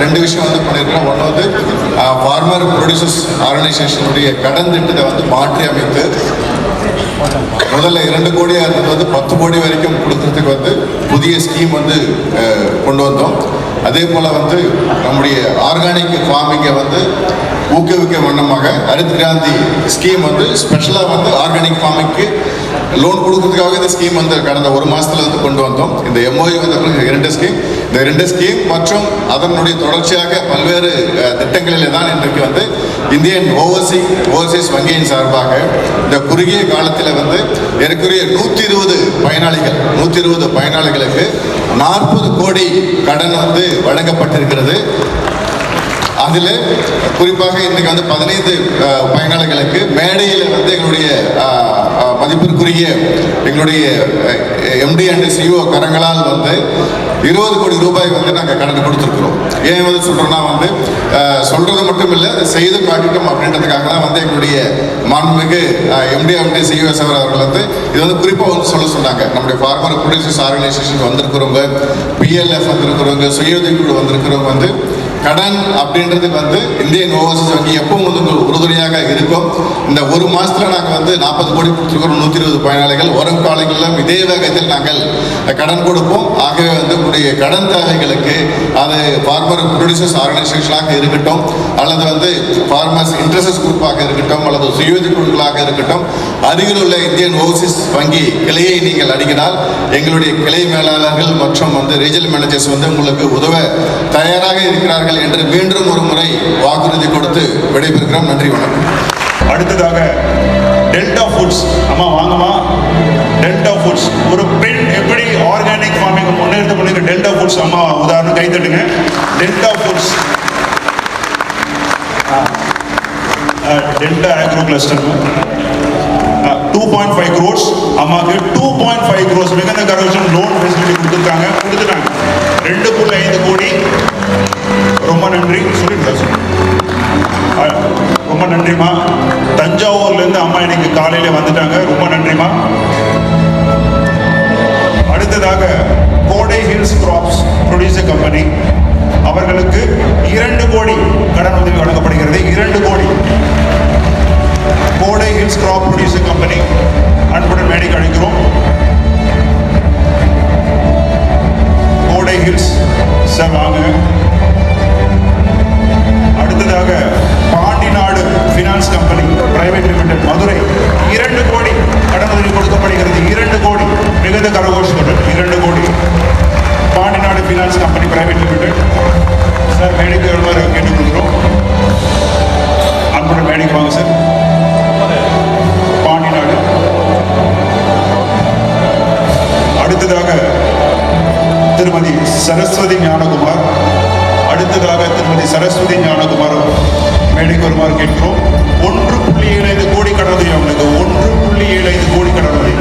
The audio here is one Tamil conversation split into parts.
ரெண்டு விஷயம் வந்து பண்ணியிருக்கோம் ஒன்று வந்து ஃபார்மர் ப்ரொடியூசர்ஸ் ஆர்கனைசேஷனுடைய கடன் திட்டத்தை வந்து மாற்றி அமைத்து முதல்ல இரண்டு கோடியாக இருந்தது வந்து பத்து கோடி வரைக்கும் கொடுக்கறதுக்கு வந்து புதிய ஸ்கீம் வந்து கொண்டு வந்தோம். அதே போல் வந்து நம்முடைய ஆர்கானிக் ஃபார்மிங்கை வந்து ஊக்குவிக்க வண்ணமாக ஹரித் கிராந்தி ஸ்கீம் வந்து ஸ்பெஷலாக வந்து ஆர்கானிக் ஃபார்மிங்க்கு லோன் கொடுக்கறதுக்காக இந்த ஸ்கீம் வந்து கடந்த ஒரு மாதத்தில் வந்து கொண்டு வந்தோம். இந்த எம்ஓஐ வந்து இரண்டு ஸ்கீம் இந்த ரெண்டு ஸ்கீம் மற்றும் அதனுடைய தொடர்ச்சியாக பல்வேறு திட்டங்களில் தான் இன்றைக்கு வந்து இந்தியன் ஓவர்சி ஓவர்சீஸ் வங்கியின் சார்பாக இந்த குறுகிய காலத்தில் வந்து ஏறக்குறைய நூற்றி இருபது பயனாளிகள் நூற்றி இருபது பயனாளிகளுக்கு நாற்பது கோடி கடன் வந்து வழங்கப்பட்டிருக்கிறது. அதில் குறிப்பாக இன்றைக்கு வந்து பதினைந்து பயனாளிகளுக்கு மேடையில் வந்து எங்களுடைய மதிப்பிற்குரிய எங்களுடைய எம்டி அண்ட் சிஓ கரங்களால் வந்து இருபது கோடி ரூபாய் வந்து நாங்கள் கடன் கொடுத்துருக்குறோம். ஏன் வந்து சொல்கிறோன்னா வந்து சொல்கிறது மட்டும் இல்லை செய்து காட்டிட்டோம் அப்படின்றதுக்காக தான் வந்து எங்களுடைய மாண்புமிகு எம்டி எம்டி சிஓஎஸ் அவர்கள் வந்து இது வந்து குறிப்பாக வந்து சொல்ல சொன்னாங்க. நம்முடைய ஃபார்மர் ப்ரொடியூசர்ஸ் ஆர்கனைசேஷன் வந்திருக்கிறவங்க பிஎல்எஃப் வந்திருக்கிறவங்க சுயோதவி குழு வந்திருக்கிறவங்க வந்து கடன் அப்படின்றதுக்கு வந்து இந்தியன் ஓவர்சீஸ் வங்கி எப்பவும் வந்து உங்களுக்கு உறுதுணையாக இருக்கும். இந்த ஒரு மாசத்துல நாங்கள் வந்து நாற்பது கோடி கொடுத்துருக்கிறோம் நூற்றி இருபது பயனாளிகள். வரும் காலங்களிலும் இதே வேகத்தில் நாங்கள் கடன் கொடுப்போம். ஆகவே வந்து உங்களுடைய கடன் தேவைகளுக்கு அது ஃபார்மர் ப்ரொடியூசர்ஸ் ஆர்கனைசேஷனாக இருக்கட்டும் அல்லது வந்து ஃபார்மர்ஸ் இன்ட்ரெஸ்ட் குரூப்பாக இருக்கட்டும் அல்லது சுயோஜி குழுக்களாக இருக்கட்டும் அருகில் உள்ள இந்தியன் ஓவர்சீஸ் வங்கி கிளையை நீங்கள் அணுகினால் எங்களுடைய கிளை மேலாளர்கள் மற்றும் வந்து ரீஜனல் மேனேஜர்ஸ் வந்து உங்களுக்கு உதவ தயாராக இருக்கிறார்கள். என்று மீண்டும் ஒரு முறை வாக்குறுதி கொடுத்து விடைபெறுகிறோம். நன்றி வணக்கம். அடுத்ததாக டெல்டா ஃபுட்ஸ். அம்மா வாங்கம்மா. Delta foods. ஒரு பெண் எப்படி ஆர்கானிக் ஃபார்மிங் முன்னேற்ற பண்ணிருக்க டெல்டா ஃபுட்ஸ்? அம்மா உதாரணம் கை தட்டுங்க. Delta foods. Delta agro cluster. Point five crores அம்மாவுக்கு டூ பாயிண்ட் ஃபைவ் க்ரோர்ஸ் மிகுந்த கரோஷன் லோன் ஃபெசிலிட்டி கொடுத்துருக்காங்க. கொடுத்துட்டாங்க. ரெண்டு புள்ளி ஐந்து கோடி. ரொம்ப நன்றி. சொல்லிட்டு ரொம்ப நன்றிம்மா. தஞ்சாவூர்லேருந்து அம்மா இன்னைக்கு காலையில் வந்துட்டாங்க. ரொம்ப நன்றிம்மா. அடுத்ததாக கோடை ஹில்ஸ் கிராப்ஸ் ப்ரொடியூசர் கம்பெனி அவர்களுக்கு இரண்டு கோடி சரஸ்வதி ஞானகுமார். அடுத்ததாக திருமதி சரஸ்வதி ஞானகுமார் மேடைக்கு வருமாறு கேட்கிறோம். ஒன்று புள்ளி ஏழு ஐந்து கோடி கடனுதவி அவங்களுக்கு. ஒன்று புள்ளி ஏழு ஐந்து கோடி கடனுதவி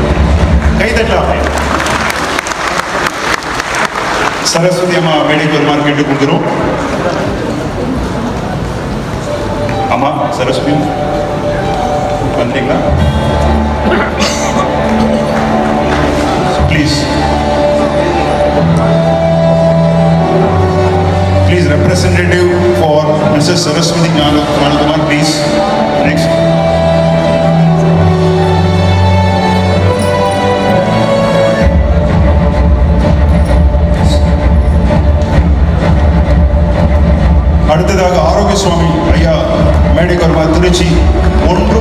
கைதட்டலாம் சரஸ்வதி அம்மா மேடைக்கு வருமாறு கேட்டுக்கொள்கிறோம் அம்மா சரஸ்வதி வந்தீங்களா? Please Please, representative for Mrs. Saraswati Gnanakumar, please. Next. அடுத்ததாக ஆரோக்கிய சுவாமி ஐயா மேடைக்கு வருவார் திருச்சி ஒன்று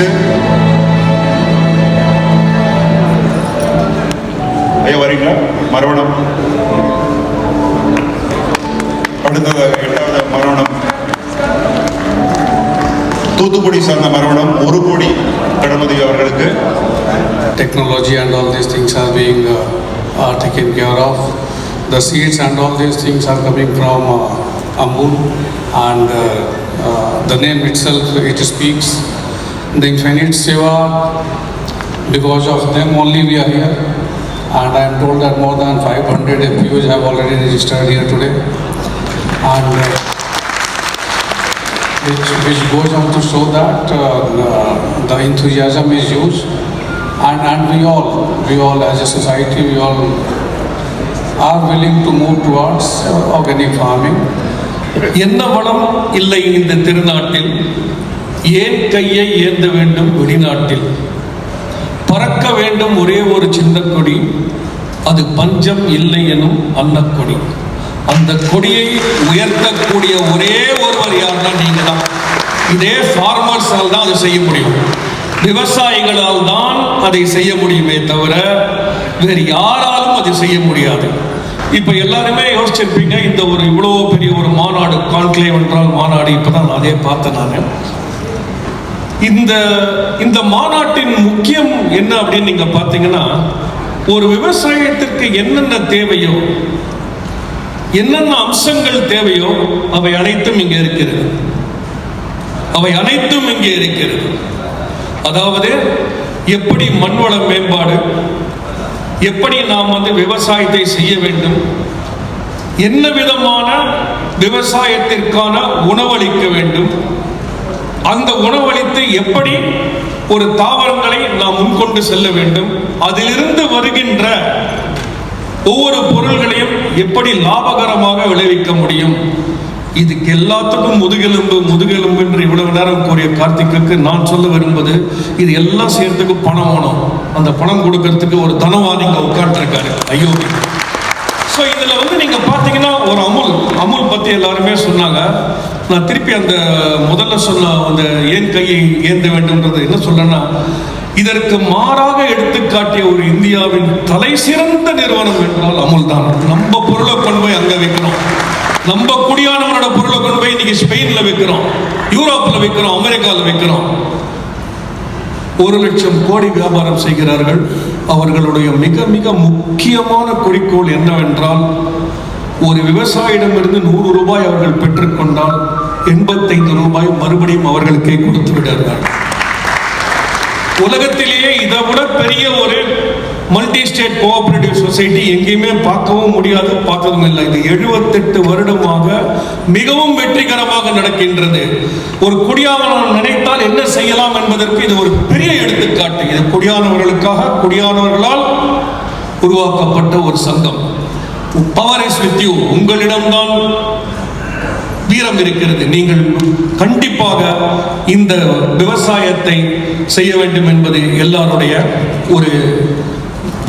நெக்ஸ்ட் ஐயா வரீங்களா மரவணம் அடுத்ததாக எட்டாவது மரவணம் தூத்துக்குடி சார்ந்த மறுவனம் ஒரு கோடி கடனுதவி அவர்களுக்கு technology and all these things are being uh, are taken care of. The seeds and all these things are coming from uh, Amul and uh, uh, the The infinite Seva, because of them only we are here. And I am told that more than 500 FPOs have already registered here today. And uh, which, which goes on to show that uh, the- the enthusiasm is used and, and we all, we all as a society, we all are willing to move towards uh, organic farming. என்ன வளம் இல்லை இந்த திருநாட்டில் ஏன் கையை ஏந்த வேண்டும் வெளிநாட்டில்? பறக்க வேண்டும் ஒரே ஒரு சின்ன கொடி அது பஞ்சம் இல்லை எனும் அன்னக்கொடி. அந்த கொடியை உயர்த்தக்கூடிய ஒரே ஒருவர் யாருன்னா நீங்க தான் இதே ஃபார்மர்ஸால் தான் அதை செய்ய முடியும். விவசாயிகளால் தான் அதை செய்ய முடியுமே தவிர வேறு யாராலும் அதை செய்ய முடியாது. இப்போ எல்லாருமே யோசிச்சிருப்பீங்க இந்த ஒரு இவ்வளோ பெரிய ஒரு மாநாடு கான்க்ளேவ் என்றால் மாநாடு இப்போ தான் அதே பார்த்தேன் நான். இந்த இந்த மாநாட்டின் முக்கியம் என்ன அப்படின்னு நீங்க பார்த்தீங்கன்னா ஒரு விவசாயத்திற்கு என்னென்ன தேவையோ என்னென்ன அம்சங்கள் தேவையோ அவை அனைத்தும் இங்கே இருக்கிறது. அவை அனைத்தும் இங்கே இருக்கிறது. அதாவது எப்படி மண்வள மேம்பாடு எப்படி நாம் வந்து விவசாயத்தை செய்ய வேண்டும் என்ன விதமான விவசாயத்திற்கான உணவளிக்க வேண்டும் அந்த உணவளித்து எப்படி ஒரு தாவரங்களை நாம் முன்கொண்டு செல்ல வேண்டும் அதிலிருந்து வருகின்ற ஒவ்வொரு பொருள்களையும் எப்படி லாபகரமாக விளைவிக்க முடியும்? இதுக்கு எல்லாத்துக்கும் முதுகெலும்பு முதுகெலும்பு என்று இவ்வளவு நேரம் கூறிய கார்த்திக்கு நான் சொல்ல விரும்புவது இது எல்லாம் சேர்த்துக்கு பணம் வேணும். அந்த பணம் கொடுக்கறதுக்கு ஒரு தனவாதி இங்க உட்காந்துருக்காரு ஐயோ. ஸோ இதில் வந்து நீங்கள் பார்த்தீங்கன்னா ஒரு அமுல் அமுல் பற்றி எல்லாருமே சொன்னாங்க. நான் திருப்பி அந்த முதல்ல சொன்ன அந்த ஏன் கையை ஏந்த வேண்டும்ன்றது என்ன சொல்றேன்னா இதற்கு மாறாக எடுத்துக்காட்டிய ஒரு இந்தியாவின் தலை சிறந்த நிறுவனம் என்றால் அமுல் தான். நம்ம பொருளை கொண்டு போய் அங்கே வைக்கிறோம் நம்ம குடியானவனோட பொருளை கொண்டு போய் இன்னைக்கு ஸ்பெயினில் வைக்கிறோம் யூரோப்பில் வைக்கிறோம் அமெரிக்காவில் வைக்கிறோம். ஒரு லட்சம் கோடி வியாபாரம் செய்கிறார்கள். அவர்களுடைய மிக மிக முக்கியமான குறிக்கோள் என்னவென்றால் ஒரு விவசாயிடமிருந்து நூறு ரூபாய் அவர்கள் பெற்றுக்கொண்டால் எண்பத்தைந்து ரூபாய் மறுபடியும் அவர்களுக்கே கொடுத்து விடுகிறார்கள். உலகத்திலேயே இதை விட பெரிய ஒரு மல்டி ஸ்டேட் கோஆபரேட்டிவ் சொசைட்டி எங்கேயுமே பார்க்கவும் முடியாது பார்த்ததும் இல்லை. இது எழுபத்தெட்டு வருடமாக மிகவும் வெற்றிகரமாக நடக்கின்றது. ஒரு குடியானவன் நினைத்தால் என்ன செய்யலாம் என்பதற்கு இது ஒரு பெரிய எடுத்துக்காட்டு. இது குடியானவர்களுக்காக குடியானவர்களால் உருவாக்கப்பட்ட ஒரு சங்கம். பவர் இஸ் வித் யூ உங்களிடம்தான் வீரம் இருக்கிறது. நீங்கள் கண்டிப்பாக இந்த விவசாயத்தை செய்ய வேண்டும் என்பது எல்லாருடைய ஒரு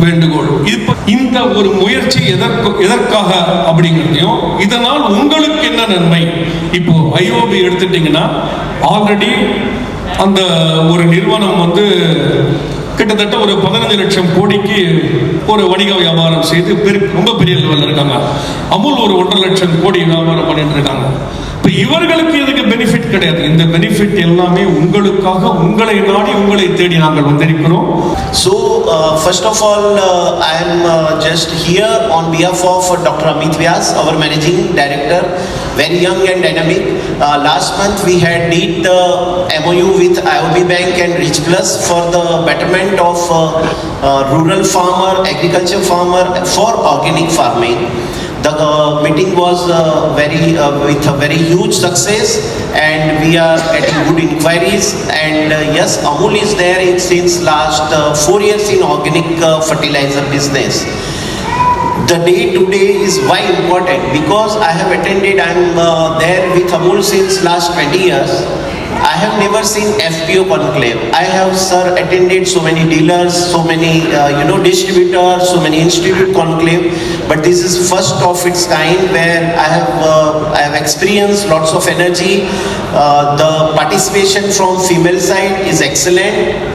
வேண்டுகோள். இப்ப இந்த ஒரு முயற்சி எதற்கு எதற்காக அப்படிங்கிறதையும் இதனால் உங்களுக்கு என்ன நன்மை? இப்போ ஐஓபி எடுத்துட்டீங்கன்னா ஆல்ரெடி அந்த ஒரு நிறுவனம் வந்து கிட்டத்தட்ட ஒரு பதினஞ்சு லட்சம் கோடிக்கு ஒரு வணிக வியாபாரம் செய்து ரொம்ப பெரிய லெவலில் இருக்காங்க. அமுல் ஒரு ஒன்றரை லட்சம் கோடி வியாபாரம் பண்ணிட்டு இருக்காங்க. இப்போ இவர்களுக்கு இதுக்கு பெனிஃபிட் கிடையாது இந்த பெனிஃபிட் எல்லாமே உங்களுக்காக உங்களை நாடி உங்களை தேடி நாங்கள் வந்திருக்கிறோம் So, uh, first of all, uh, I am uh, just here on behalf of uh, Dr. Amit Vyas, our managing director, very young and dynamic. Uh, last month we had did the MOU with IOB Bank and Rich Plus for the betterment of uh, uh, rural farmer, agriculture farmer for organic farming. The uh, meeting was uh, very uh, with a very huge success, and we are getting good inquiries. And uh, yes, Amul is there in, since last uh, four years in organic uh, fertilizer business. The day today is why important because I have attended. I'm uh, there with Amul since last 20 years. I have never seen FPO conclave. I have, sir, attended so many dealers, so many, uh, you know, distributors, so many institute conclave. But this is first of its kind where I have, uh, I have experienced lots of energy. Uh, the participation from female side is excellent.